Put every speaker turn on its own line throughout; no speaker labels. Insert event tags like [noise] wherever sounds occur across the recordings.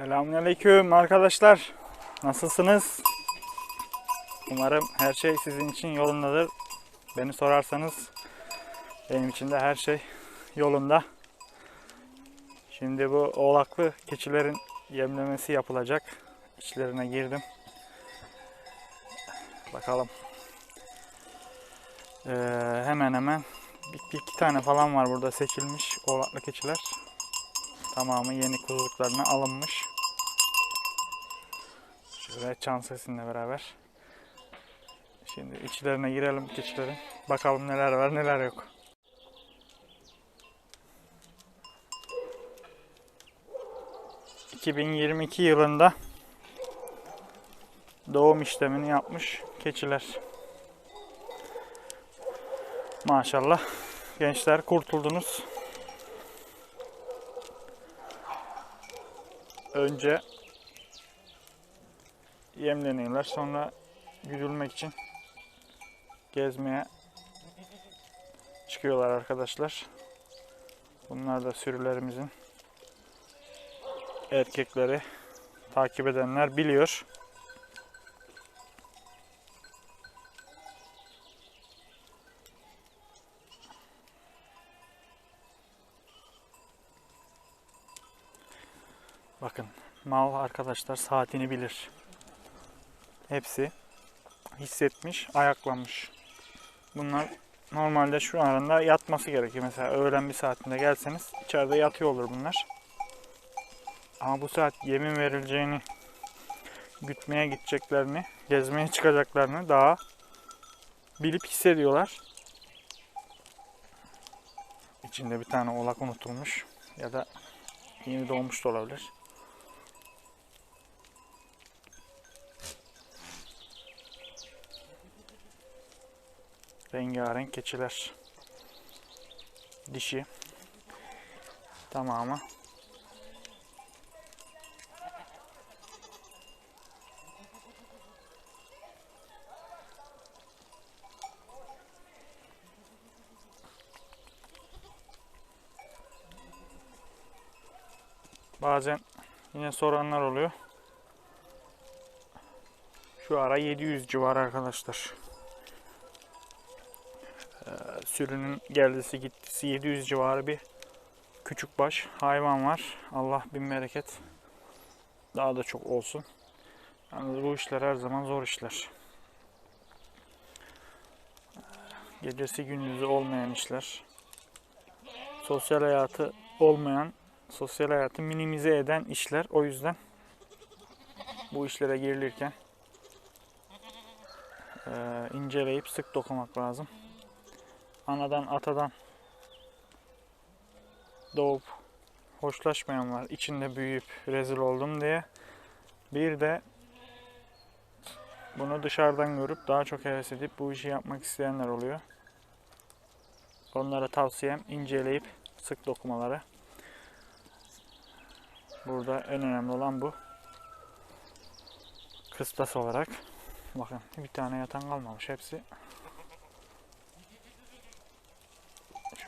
Selamünaleyküm arkadaşlar. Nasılsınız? Umarım her şey sizin için yolundadır. Beni sorarsanız benim için de her şey yolunda. Şimdi bu oğlaklı keçilerin yemlemesi yapılacak. İçlerine girdim. Bakalım. Ee, hemen hemen bir, iki tane falan var burada seçilmiş oğlaklı keçiler. Tamamı yeni kuzuluklarına alınmış. Şöyle çan sesinle beraber. Şimdi içlerine girelim keçilerin. Bakalım neler var neler yok. ...2022 yılında... ...doğum işlemini yapmış keçiler. Maşallah. Gençler kurtuldunuz. önce yemleniyorlar. Sonra güdülmek için gezmeye çıkıyorlar arkadaşlar. Bunlar da sürülerimizin erkekleri. Takip edenler biliyor. Bakın mal arkadaşlar saatini bilir. Hepsi hissetmiş, ayaklanmış. Bunlar normalde şu aranda yatması gerekiyor. Mesela öğlen bir saatinde gelseniz içeride yatıyor olur bunlar. Ama bu saat yemin verileceğini, gütmeye gideceklerini, gezmeye çıkacaklarını daha bilip hissediyorlar. İçinde bir tane oğlak unutulmuş ya da yeni doğmuş da olabilir. Rengarenk keçiler. Dişi. Tamamı. Bazen yine soranlar oluyor. Şu ara 700 civarı arkadaşlar sürünün geldisi gittisi 700 civarı bir küçük baş hayvan var. Allah bin bereket daha da çok olsun. Yalnız bu işler her zaman zor işler. Gecesi gündüzü olmayan işler. Sosyal hayatı olmayan, sosyal hayatı minimize eden işler. O yüzden bu işlere girilirken inceleyip sık dokumak lazım anadan atadan doğup hoşlaşmayan var. İçinde büyüyüp rezil oldum diye. Bir de bunu dışarıdan görüp daha çok heves edip bu işi yapmak isteyenler oluyor. Onlara tavsiyem inceleyip sık dokumaları. Burada en önemli olan bu. Kıstas olarak. Bakın bir tane yatan kalmamış. Hepsi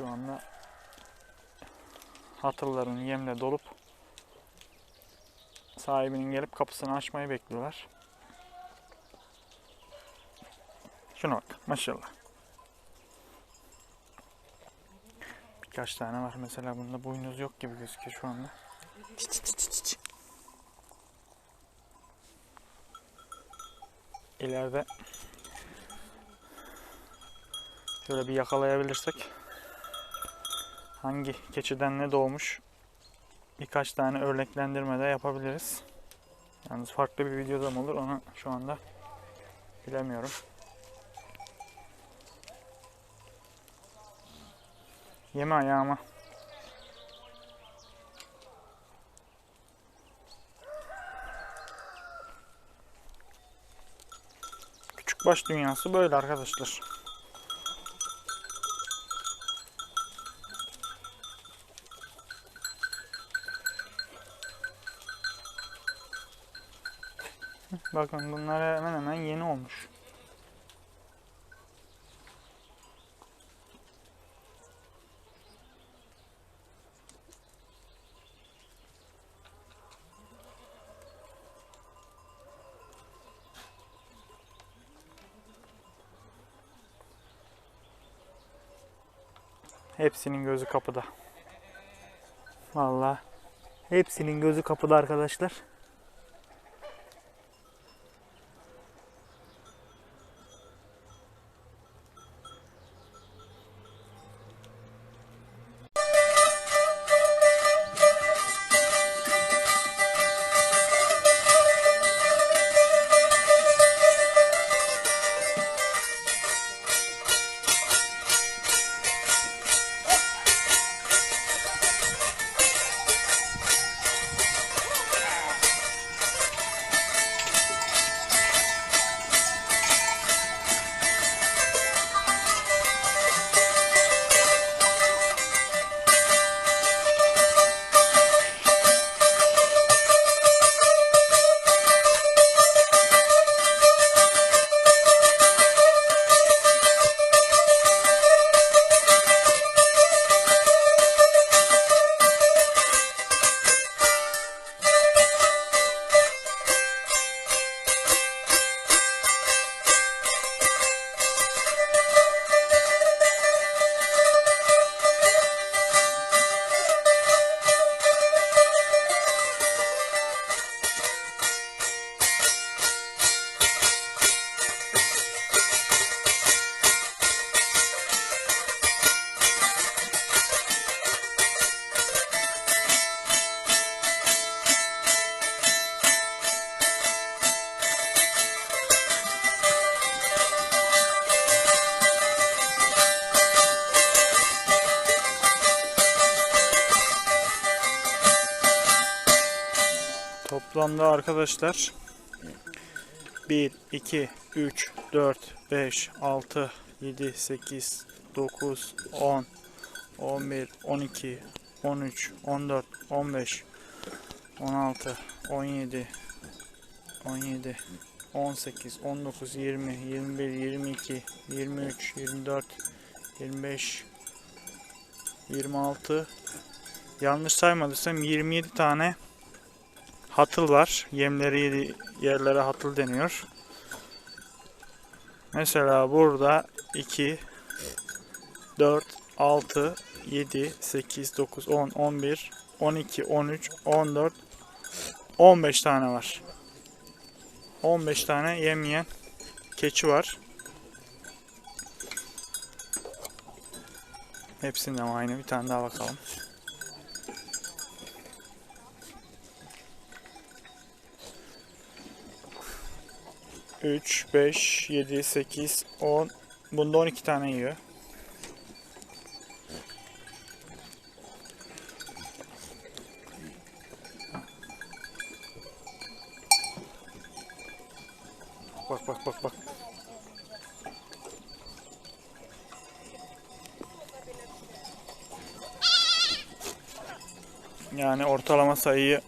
Şu anda hatırların yemle dolup sahibinin gelip kapısını açmayı bekliyorlar. Şuna bak maşallah. Birkaç tane var mesela bunda boynuz yok gibi gözüküyor şu anda. İleride şöyle bir yakalayabilirsek hangi keçiden ne doğmuş birkaç tane örneklendirme de yapabiliriz. Yalnız farklı bir videoda mı olur onu şu anda bilemiyorum. Yeme ayağıma. Küçük baş dünyası böyle arkadaşlar. Bakın bunlar hemen hemen yeni olmuş. Hepsinin gözü kapıda. Vallahi hepsinin gözü kapıda arkadaşlar. Toplamda arkadaşlar. 1, 2, 3, 4, 5, 6, 7, 8, 9, 10, 11, 12, 13, 14, 15, 16, 17, 17, 18, 19, 20, 21, 22, 23, 24, 25, 26, yanlış saymadıysam 27 tane hatıl var. Yemleri yerlere hatıl deniyor. Mesela burada 2 4 6 7 8 9 10 11 12 13 14 15 tane var. 15 tane yem yiyen keçi var. Hepsinden aynı bir tane daha bakalım. 3, 5, 7, 8, 10. Bunda 12 tane yiyor. Bak bak bak bak. Yani ortalama sayıyı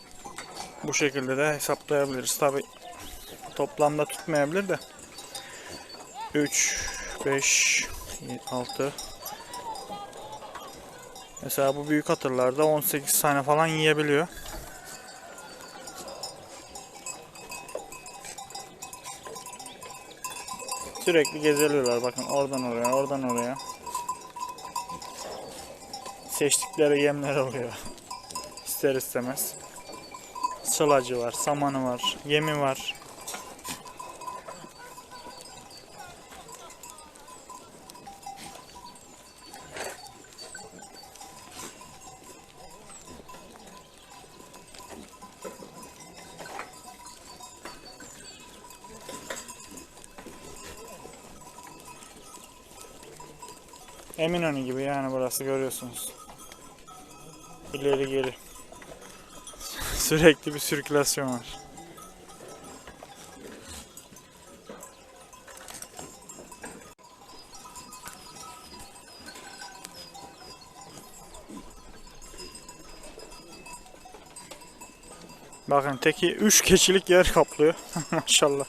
bu şekilde de hesaplayabiliriz. Tabi toplamda tutmayabilir de 3 5 6 Mesela bu büyük hatırlarda 18 tane falan yiyebiliyor. Sürekli gezeliyorlar bakın oradan oraya oradan oraya. Seçtikleri yemler oluyor. İster istemez. Sılacı var, samanı var, yemi var. Eminönü gibi yani burası görüyorsunuz. İleri geri. [laughs] Sürekli bir sirkülasyon var. Bakın teki 3 keçilik yer kaplıyor. [laughs] Maşallah.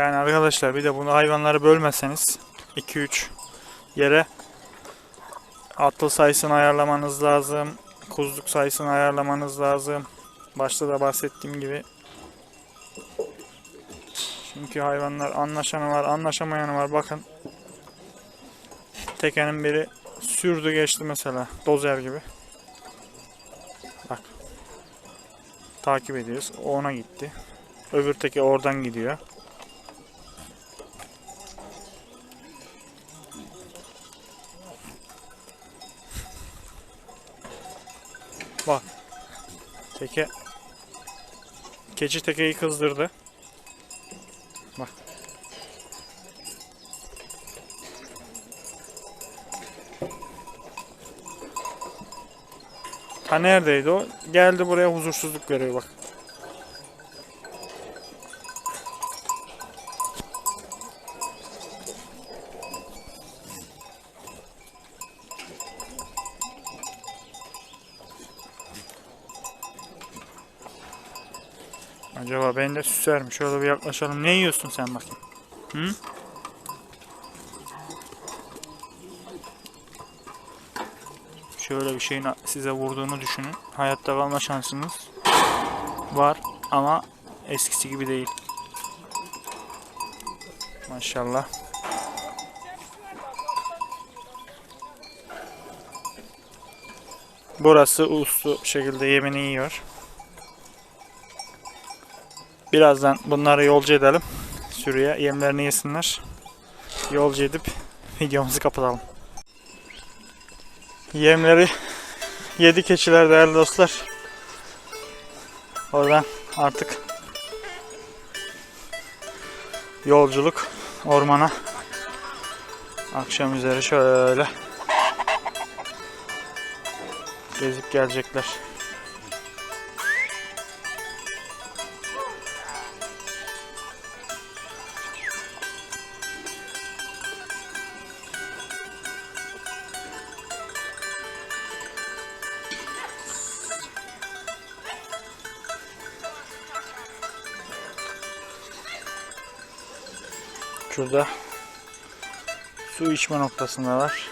Yani arkadaşlar bir de bunu hayvanları bölmezseniz 2-3 yere atıl sayısını ayarlamanız lazım. Kuzluk sayısını ayarlamanız lazım. Başta da bahsettiğim gibi. Çünkü hayvanlar anlaşanı var, anlaşamayanı var. Bakın. Tekenin biri sürdü geçti mesela. Dozer gibi. Bak. Takip ediyoruz. O ona gitti. Öbür teki oradan gidiyor. Bak. Teke Keçi tekeyi kızdırdı. Bak. Ha neredeydi o? Geldi buraya huzursuzluk veriyor bak. Acaba beni de süser mi? Şöyle bir yaklaşalım. Ne yiyorsun sen bakayım? Hı? Şöyle bir şeyin size vurduğunu düşünün. Hayatta kalma şansınız var ama eskisi gibi değil. Maşallah. Burası uslu şekilde yemini yiyor. Birazdan bunları yolcu edelim. Sürüye yemlerini yesinler. Yolcu edip videomuzu kapatalım. Yemleri yedi keçiler değerli dostlar. Oradan artık yolculuk ormana akşam üzeri şöyle gezip gelecekler. Şurada su içme noktasında var.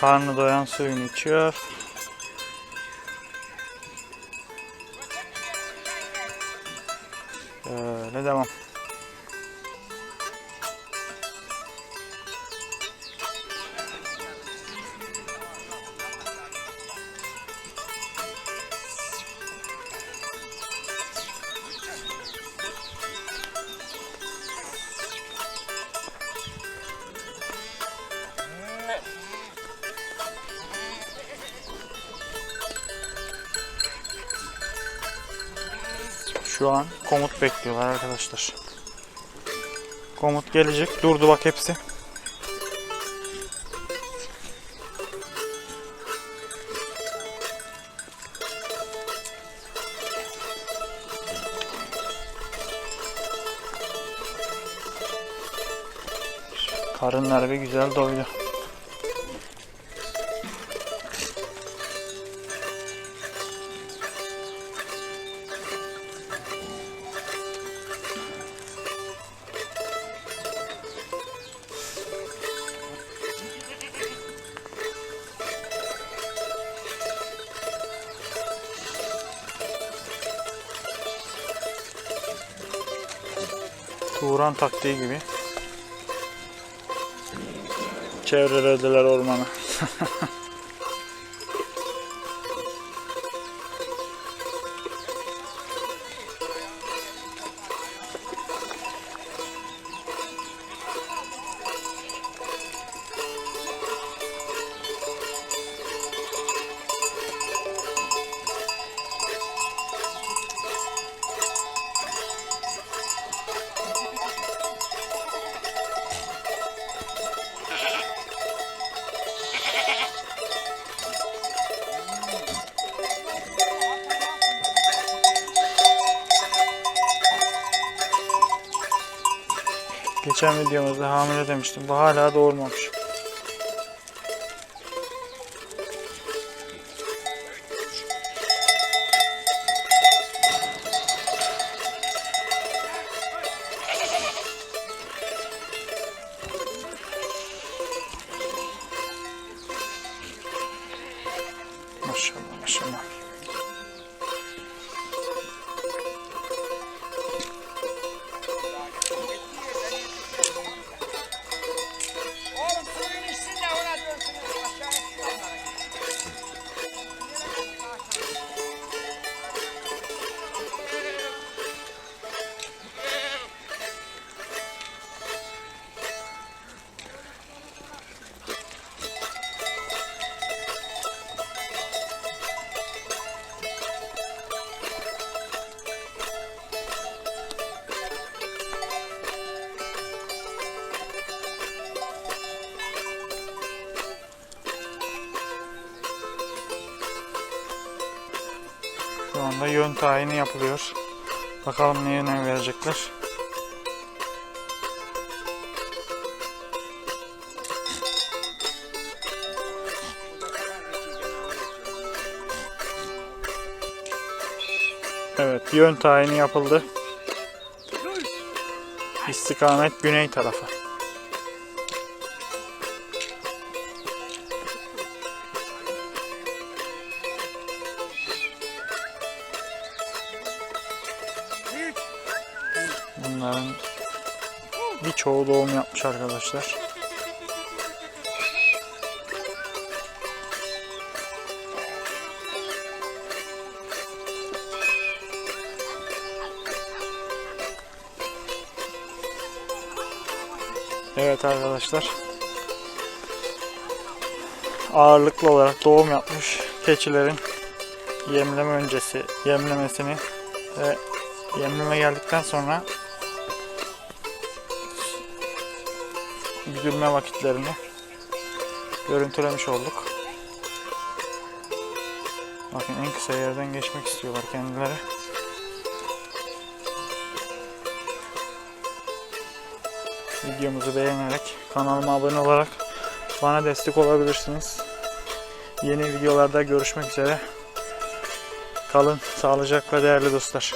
Karnı doyan suyunu içiyor. Böyle devam. Şu an komut bekliyorlar arkadaşlar. Komut gelecek. Durdu bak hepsi. Karınlar bir güzel doydu. Turan taktiği gibi. Çevrelediler ormanı. [laughs] Geçen videomuzda hamile demiştim. Bu hala doğurmamış. Şu anda yön tayini yapılıyor. Bakalım neye önem verecekler. Evet, yön tayini yapıldı. İstikamet güney tarafı. Bunların birçoğu doğum yapmış arkadaşlar. Evet arkadaşlar. Ağırlıklı olarak doğum yapmış keçilerin yemleme öncesi yemlemesini ve yemleme geldikten sonra güdülme vakitlerini görüntülemiş olduk. Bakın en kısa yerden geçmek istiyorlar kendileri. Videomuzu beğenerek kanalıma abone olarak bana destek olabilirsiniz. Yeni videolarda görüşmek üzere. Kalın sağlıcakla değerli dostlar.